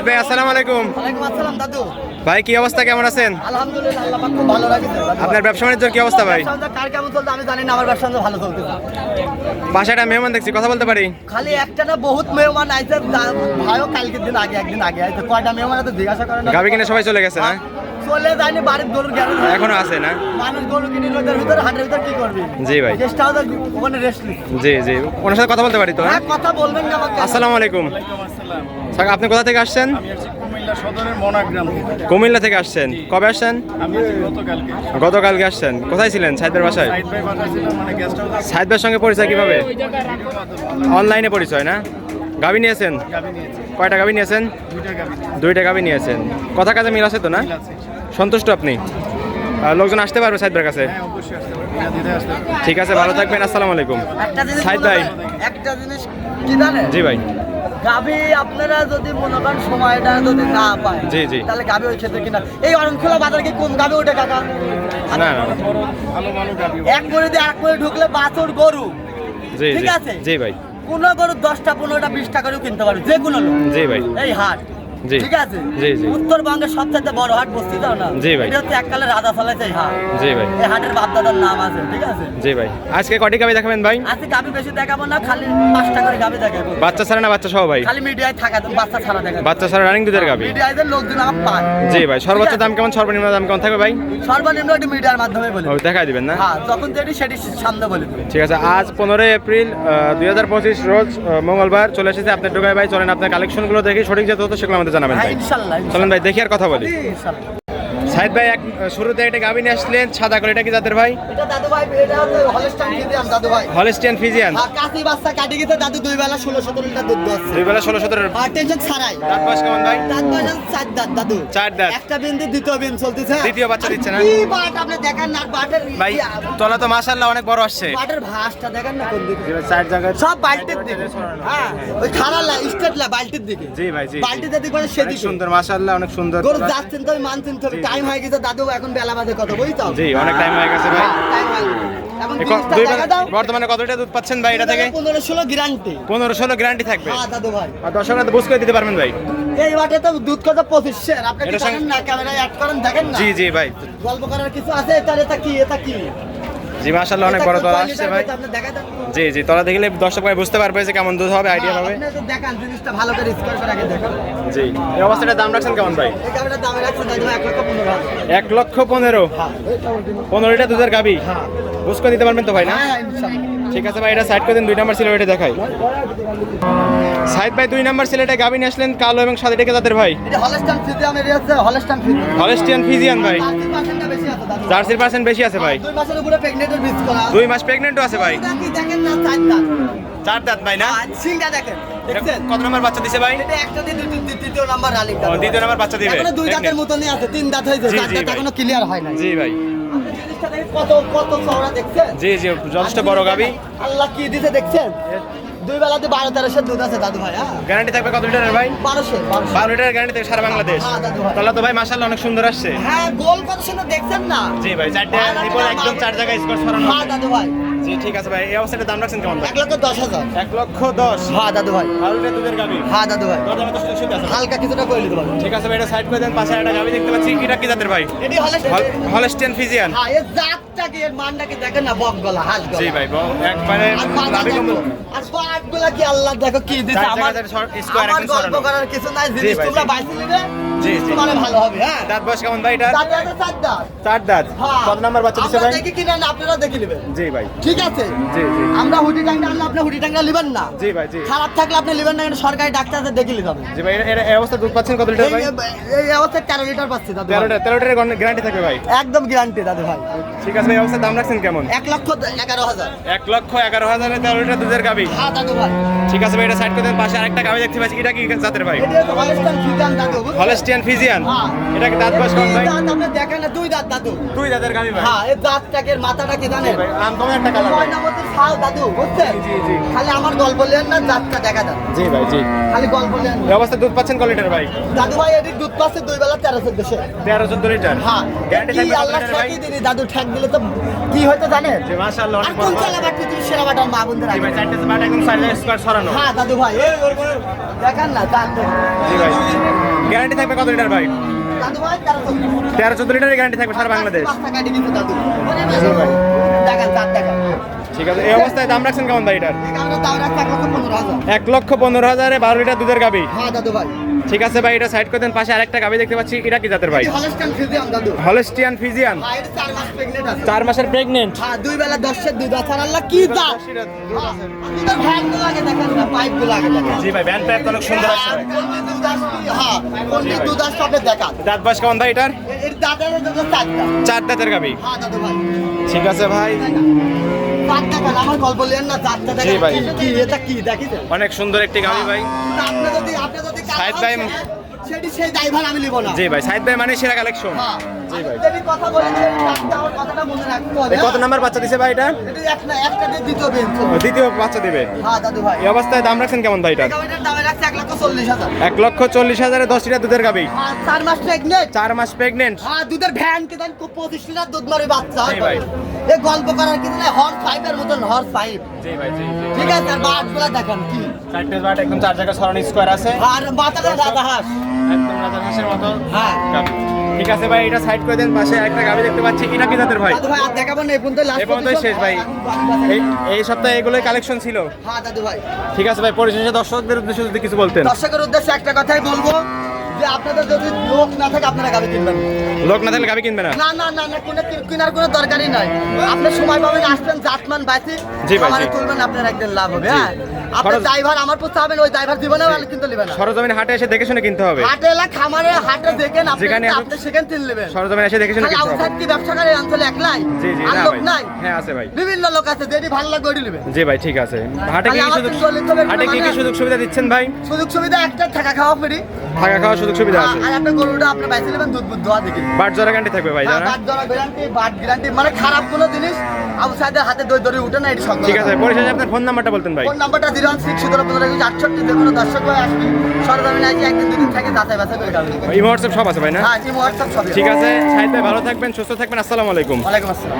সাইদ ভাই আসসালামু আলাইকুম। আসসালাম দাদু। ভাই কি অবস্থা? কেমন আছেন? আলহামদুলিল্লাহ আল্লাহ পাক খুব ভালো আপনার ব্যবসা বাণিজ্যের কি অবস্থা ভাই? কার কেমন চলছে আমি জানি না আমার ব্যবসা ভালো চলতেছে বাসাটা মেহমান দেখছি কথা বলতে পারি? খালি একটা না বহুত মেহমান আইছে ভাইও কালকের দিন আগে একদিন আগে আইছে। কয়টা মেহমান আছে জিজ্ঞাসা করে না। গাবি কিনে সবাই চলে গেছে না চলে যায়নি বাড়ির গ্যারেজ এখনও আছে না? মানুষ গরু কিনে রোদের ভিতরে হাটের ভিতরে কি করবি? জি ভাই। গেস্ট হাউসে ওখানে রেস্ট নি জি জি। ওনার সাথে কথা বলতে পারি তো হ্যাঁ? হ্যাঁ কথা বলবেন না আমাকে। আসসালামু আলাইকুম। স্যার, আপনি কোথা থেকে আসছেন? কুমিল্লা সদরের মনাগ্রাম কুমিল্লা থেকে আসছেন। কবে আসছেন? গতকালকে। গতকালকে আসছেন। কোথায় ছিলেন? সাইদের বাসায়? পাঠাইছিলাম মানে সঙ্গে পরিচয় কীভাবে? অনলাইনে পরিচয় না? গাবি নিয়েছেন? কয়টা গাবি নিয়েছেন? দুইটা গাবি নিয়েছেন। কথা কাজে মিল আছে তো না? আছে। সন্তুষ্ট আপনি? লোকজন আসতে পারবে সাইদ ভাইয়ের কাছে? হ্যাঁ অবশ্যই আসতে পারবে। বিনা দিতে আসতে পারবে। ঠিক আছে ভালো থাকবেন আসসালামু আলাইকুম। একটা জিনিস সাইদ ভাই। একটা জিনিস কি জানেন? জি ভাই। গাভি আপনারা যদি মনে করেন সময়টা যদি না পায় জি, জি। তাহলে গাভি ওই ক্ষেত্রে কিনা এই অরণখোলা বাজার কি কোন গাভি ওঠে কাকা? না না। না। ভালো ভালো গাবি এক করে দিয়ে এক করে ঢুকলে বাছুর গরু। জি ঠিক আছে। জি ভাই। কোন গরু দশটা পনেরোটা বিশটা করেও কিনতে পারবে যে কোনো লোক। জি ভাই। এই হাট। ঠিক আছে? জি, জি। উত্তরবঙ্গের সবচেয়ে বড় হাট বসতে দাও না জি ভাই। এটা হচ্ছে এককালে রাজা চালাইছে হাট। জি ভাই। এই হাটের বাপদাদার নাম আছে ঠিক আছে? জি ভাই। আজকে কটি গাবি দেখাবেন ভাই? আজকে গাভি বেশি দেখাবো না খালি পাঁচটা করে গাভি দেখাবো। বাচ্চা ছাড়া না বাচ্চা সহ ভাই? খালি মিডিয়ায় থাকা বাচ্চা ছাড়া দেখাবো। বাচ্চা ছাড়া রানিং দুধের গাবি? মিডিয়ায় লোকজন আমার পায়। জি ভাই সর্বোচ্চ দাম কেমন সর্বনিম্ন দাম কেমন থাকবে ভাই? সর্বনিম্ন একটি মিডিয়ার মাধ্যমে বলি। দেখাই দিবেন না? হ্যাঁ যখন যেটি সেটি সামনে বলে। ঠিক আছে আজ পনেরোই এপ্রিল দুই হাজার পঁচিশ রোজ মঙ্গলবার চলে এসেছে আপনার ঢোকায় ভাই। চলেন আপনার কালেকশনগুলো দেখি সঠিক যে তথ্য সেগুলো আমাদের জানাবেন হ্যাঁ ভাই চলেন ভাই দেখি আর কথা বলি। ইনশাল্লাহ। সাইদ ভাই এক শুরুতে একটা নিয়ে আসলেন সাদা করে এটা কি জাতের ভাই? এটা দাদু ভাই এটা হচ্ছে হলস্টাইন ফিজিয়াম দাদু ভাই। হলস্টিয়ান ফিজিয়ান আর কাশি বাচ্চা কাটি গেছে দাদু দুই বেলা ষোলো সতেরো লিটার দুধ দোয়াচ্ছে দুই বেলা ষোলো সতেরো। আর টেনশন ছাড়াই। দাঁত বয়স কেমন ভাই? দাঁত বয়স চার দাঁত দাদু। চার দাঁত। একটা বিন্দু দ্বিতীয় বিন চলতেছে। দ্বিতীয় বাচ্চা দিচ্ছে না? কি বাট আপনি দেখেন না বাটের ভাই তলা তো মাশাল্লাহ অনেক বড় আসছে। বাটের ভাসটা দেখেন না কোন দিকে? চার জায়গায় সব বাল্টির দিকে। হ্যাঁ ওই খারাপ লা স্টেট লা বাল্টির দিকে। জি ভাই জি বাল্টি যেদিকে মানে সেদিকে। সুন্দর মাশাল্লাহ অনেক সুন্দর। গরু যাচ্ছেন তো মানছেন তো। টাইম হয়ে গেছে দাদু এখন বেলা বাজে কত বুঝছ? জি অনেক টাইম হয়ে গেছে ভাই। টাইম হয়ে গেছে। বর্তমানে কত লিটার দুধ পাচ্ছেন ভাই এটা থেকে? পনেরো ষোলো গ্যারান্টি পনেরো ষোলো গ্যারান্টি থাকবে। হ্যাঁ দাদু ভাই। আর দর্শকরা তো বুঝ করে দিতে পারবেন ভাই। এই বাটে তো দুধ কত পঁচিশ আপনি কি এটার না? ক্যামেরায় অ্যাড করেন দেখেন না? জি জি ভাই। গল্প করার কিছু আছে? তাহলে এটা কি? এটা কি? জি মাশাল্লাহ অনেক বড় তলা আসছে ভাই। জি জি তলা দেখলে দর্শক ভাই বুঝতে পারবে যে কেমন দুধ হবে আইডিয়া হ্যাঁ, তো দেখান জিনিসটা ভালো করে স্কোর করে আগে দেখান। জি এই অবস্থাটা দাম রাখছেন কেমন ভাই? এই ক্যামেরার দাম রাখছেন এক লক্ষ পনেরো হাজার। এক লক্ষ পনেরো। হ্যাঁ দুধের গাবি? হ্যাঁ। বুঝ করে দিতে পারবেন তো ভাই না? হ্যাঁ ইনশাআল্লাহ। ঠিক আছে ভাই এটা সাইড করে দিন দুই নাম্বার সিলেটে দেখাই। সাইড ভাই দুই নাম্বার সিলেটে গাবি নিয়ে আসলেন কালো এবং সাদা এটা জাতের ভাই? হলেস্টিয়ান ফিজিয়ান ভাই। 30% বেশি আছে দাদু জার্সির পার্সেন্ট বেশি আছে ভাই। দুই মাসের উপরে প্রেগনেন্টের বীজ করা। দুই মাস প্রেগনেন্টও আছে ভাই। চার দাঁত ভাই না? সিংটা দেখেন। কত নাম্বার বাচ্চা দিছে ভাই? একটা দিয়ে দ্বিতীয়- নাম্বার ও, দ্বিতীয় নাম্বার বাচ্চা দিবে। দুই দাঁতের মতনই আছে তিন দাঁত হয়েছে দাঁত এখনও ক্লিয়ার হয় না জি ভাই। কত কত চওড়া দেখছেন? জি জি যথেষ্ট বড় গাবি। আল্লাহ কি দিতে দেখছেন? দুই বেলাতে বারো তেরোশো দুধ আছে দাদু ভাই গ্যারান্টি থাকবে কত লিটারের ভাই? বারোশো বারো লিটারের গ্যারান্টি থাকবে সারা বাংলাদেশ। হ্যাঁ। তাহলে তো ভাই মাসাল্লাহ অনেক সুন্দর আসছে। হ্যাঁ গোল কত সুন্দর দেখছেন না? জি ভাই চারটে একদম চার জায়গায় স্কোর সরানো হ্যাঁ দাদু ভাই। জি ঠিক আছে ভাই এই অবস্থাটা দাম রাখছেন কেমন এক লক্ষ দশ হাজার। এক লক্ষ দশ। হ্যাঁ দাদু ভাই। বারো দুধের গাবি। হ্যাঁ দাদু ভাই। দরদামে তো সুযোগ আছে। হালকা কিছুটা করে দিতে পারব। ঠিক আছে ভাই এটা সাইড করে দেন পাশে একটা গাবি দেখতে পাচ্ছি। এটা কি জাতের ভাই? এটি হলে ফিজিয়ান হ্যাঁ এর জাতটাকে এর মানটাকে দেখেন না বক গলা হাঁস গলা জি ভাই একবারে নাভি কম্বল আর পাটগুলা কি আল্লাহ দেখো কি দিছে? আমার জায়গায় সর- square আমার গল্প করার কিছু নাই। জিনিস তোমরা বাইসে নিবে জি, জি। তোমার ভালো হবে হ্যাঁ। দাঁত বয়স কেমন ভাই এটা চার দাঁত। চার দাঁত। কত নাম্বার বাচ্চা দিচ্ছে আমরা ভাই? দেখি কিনা আপনারা দেখে নেবেন। জি ভাই। ঠিক আছে? জি জি। আমরা হুডি টাঙ্গা আনলে আপনি হুডি টাঙ্গা নেবেন না। জি ভাই জি। খারাপ থাকলে আপনি নেবেন না সরকারি ডাক্তারদের দেখে নিতে হবে। জি ভাই এই অবস্থা দুধ পাচ্ছেন কত লিটার ভাই? এই লিটার পাচ্ছি দাদু গ্যারান্টি থাকবে ভাই? একদম গ্যারান্টি দাদু ভাই। ঠিক আছে এই দাম রাখছেন কেমন? এক লক্ষ এগারো হাজার। এক লক্ষ এগারো হাজারে তেরো লিটার দুধের গাবি হ্যাঁ ঠিক আছে ভাই এটা সাইড করে দেন পাশে আরেকটা গাবি দেখতে পাচ্ছি এটা কি জাতের ভাই? হলস্টিয়ান ফিজিয়ান হ্যাঁ। এটা কি দাঁত বয়স কেমন ভাই? দেখেন না দুই দাঁত দাদু। দুই দাঁতের গাবি ভাই। হ্যাঁ এই দাঁতটাকে মাথাটা কি জানেন? ভাই একটা কালার ভাই ময়নামতির ছাল দাদু বুঝছেন? জি, জি। খালি আমার গল্প লেন না দাঁতটা দেখা দেন জি ভাই জি। খালি গল্প লেন। এই অবস্থা দুধ পাচ্ছেন কত লিটার ভাই? দাদু ভাই দুধ পাচ্ছে দুই বেলা তেরো চোদ্দশো। তেরো চোদ্দ লিটার। হ্যাঁ। গ্যারান্টি থাকবে আল্লাহ দিনি দাদু দিলে তো কি হয়তো জানেন? আর কোন বড় পৃথিবীর সেরা বাটার মা বোনদের জি আগে ভাই চারটে বাট একদম সাইড স্কোয়ার সরানো হ্যাঁ দাদু ভাই। এই ওর পরে দেখান না দাঁত জি ভাই। গ্যারান্টি থাকবে কত লিটার ভাই? তেরো চোদ্দ। লিটারের গ্যারান্টি থাকবে সারা বাংলাদেশ। ঠিক আছে এই অবস্থায় দাম রাখছেন কেমন ভাই এটার? এক লক্ষ পনেরো হাজারে বারো লিটার দুধের গাবি। হ্যাঁ দাদু ভাই। ঠিক আছে ভাই এটা সাইড করে দেন পাশে আরেকটা গাবি দেখতে পাচ্ছি এটা কি জাতের ভাই? হলস্টিয়ান ফিজিয়ান হ্যাঁ চার মাস প্রেগনেন্ট আছে। চার মাসের প্রেগনেন্ট হ্যাঁ দুই বেলা দশের দুধ আছে। আল্লাহ কি দাম? দেখেন জি ভাই ভ্যান পাইপ অনেক সুন্দর আছে। হ্যাঁ দাঁত বাস কেমন ভাই এটার? চারটা। চার দাঁতের গাবি হ্যাঁ ভাই। ঠিক আছে ভাই। ভাই। অনেক সুন্দর একটি গাবি ভাই। যদি কাজ সাহেদ ভাই- সেটি সেই ড্রাইভার আমি নিব না। জি ভাই সাইদ ভাই মানে সেরা কালেকশন হ্যাঁ জি ভাই। যদি কথা বলেছেন আমার কথাটা মনে রাখতে হবে। কত নাম্বার বাচ্চা দিছে ভাই এটা? এটা এক না একটা দিয়ে দ্বিতীয় বেঞ্চ দ্বিতীয় বাচ্চা দিবে। হ্যাঁ দাদু ভাই। এই অবস্থায় দাম রাখছেন কেমন ভাই এটার এই গাড়িটার রাখছে এক লক্ষ চল্লিশ হাজার। এক লক্ষ চল্লিশ হাজারে দশ লিটার দুধের গাবি। আর চার মাস প্রেগনেন্ট চার মাস প্রেগনেন্ট হ্যাঁ দুধের ভ্যান কে দেন পঁচিশ লিটার দুধ মারে বাচ্চা। জি ভাই। এই গল্প করার কি দিলে হর্স ফাইভের মতন হর্স ফাইভ জি ভাই জি ঠিক আছে আর বাট দেখেন কি। চারটে বাট একদম চার সরানো স্কোয়ার আছে। আর মাথাটা রাজা হাঁস একদম হাঁসের মতো। হ্যাঁ। ঠিক আছে ভাই এটা সাইড করে দেন পাশে একটা গাবি দেখতে পাচ্ছি এটা কি জাতের ভাই? দাদু ভাই আর দেখাবো না এই পর্যন্ত লাস্ট এই শেষ ভাই। এই এই সপ্তাহে এগুলোই কালেকশন ছিল। হ্যাঁ দাদু ভাই। ঠিক আছে ভাই পরিশেষে দর্শকদের উদ্দেশ্যে যদি কিছু বলতেন। দর্শকের উদ্দেশ্যে একটা কথাই বলব যে আপনাদের যদি লোক না থাকে আপনারা গাড়ি কিনবেন লোক না থাকলে গাবি কিনবে না? না না না কোনো কেনার কোনো দরকারই নাই। আপনি সময় পাবেন আসবেন জাতমান জি ভাই, আমারে তুলবেন আপনার একদিন লাভ হবে হ্যাঁ? আপনার ড্রাইভার আমার পথে হবেন ওই ড্রাইভার জীবনে ভালো কিন্তু নেবেন না। হাটে এসে দেখে শুনে কিনতে হবে। হাটে এলা খামারে হাটে দেখেন আপনি আপনি সেখানে তিন নেবেন। সরজমিনে এসে দেখে শুনে কিনতে হবে। আউটসাইড কি ব্যবসা করে অঞ্চলে একলাই? জি জি না নাই। হ্যাঁ আছে ভাই। বিভিন্ন লোক আছে যেটি ভালো লাগবে ওইটি নেবেন জি ভাই ঠিক আছে। হাটে কি খালি কি আমার সুযোগ তিন গলির তো বের হাটে কি কি সুযোগ সুবিধা দিচ্ছেন ভাই? সুযোগ সুবিধা একটা থাকা খাওয়া ফ্রি। থাকা খাওয়ার সুযোগ সুবিধা আছে। আর আপনার গরুটা আপনি বাইসে নেবেন দুধ বুধ দোয়া দেখি। বাট জোড়া গ্যারান্টি থাকবে ভাই জানা বাদ ধরা গ্যারান্টি বাদ গ্যারান্টি মানে খারাপ কোনো জিনিস আউটসাইডের হাতে দই দড়ি উঠে না এটি সন্দেহ। ঠিক আছে পরিশেষে আপনার ফোন নাম্বারটা বলতেন ভাই। ফোন নাম্বারটা জিরো ওয়ান পনেরো একুশ আটষট্টি যে কোনো দর্শক ভাই আসবে। সরজমিনে আসি একদিন দুদিন থেকে যাচাই বাছাই করে খাবেন ইমো হোয়াটসঅ্যাপ সব আছে ভাই না? হ্যাঁ হোয়াটসঅ্যাপ ঠিক আছে সাহিদ ভাই ভালো থাকবেন সুস্থ থাকবেন আসসালামু আলাইকুম। ওয়ালাইকুম আসসালাম।